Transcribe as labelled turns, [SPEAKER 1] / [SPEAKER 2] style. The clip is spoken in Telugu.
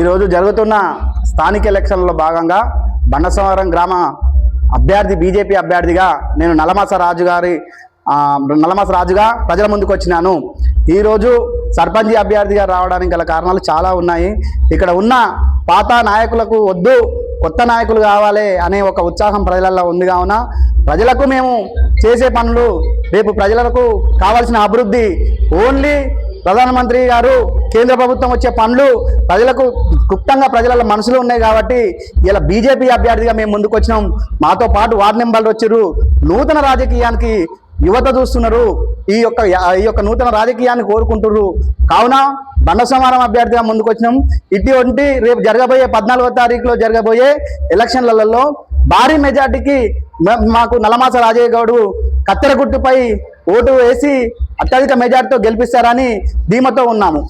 [SPEAKER 1] ఈరోజు జరుగుతున్న స్థానిక ఎలక్షన్లో భాగంగా బండసవరం గ్రామ అభ్యర్థి బీజేపీ అభ్యర్థిగా నేను నలమాస రాజు గారి నలమాస రాజుగా ప్రజల ముందుకు వచ్చినాను. ఈరోజు సర్పంచ్ అభ్యర్థిగా రావడానికి గల కారణాలు చాలా ఉన్నాయి. ఇక్కడ ఉన్న పాత నాయకులకు వద్దు కొత్త నాయకులు కావాలి అనే ఒక ఉత్సాహం ప్రజలలో ఉంది కావున ప్రజలకు మేము చేసే పనులు రేపు ప్రజలకు కావాల్సిన అభివృద్ధి ఓన్లీ ప్రధానమంత్రి గారు కేంద్ర ప్రభుత్వం వచ్చే పనులు ప్రజలకు గుప్తంగా ప్రజల మనసులో ఉన్నాయి కాబట్టి ఇలా బీజేపీ అభ్యర్థిగా మేము ముందుకు వచ్చినాం మాతో పాటు వార్డు మెంబర్లు వచ్చారు నూతన రాజకీయానికి యువత చూస్తున్నారు. ఈ యొక్క ఈ యొక్క నూతన రాజకీయాన్ని కోరుకుంటున్నారు కావున బండ సమారం అభ్యర్థిగా ముందుకు వచ్చినాం ఇటువంటి రేపు జరగబోయే పద్నాలుగో తారీఖులో జరగబోయే ఎలక్షన్లలో భారీ మెజార్టీకి మాకు నలమాస రాజయ్య గౌడు కత్తెర గుట్టుపై ఓటు వేసి అత్యధిక మెజార్టీతో గెలిపిస్తారని ధీమతో ఉన్నాము.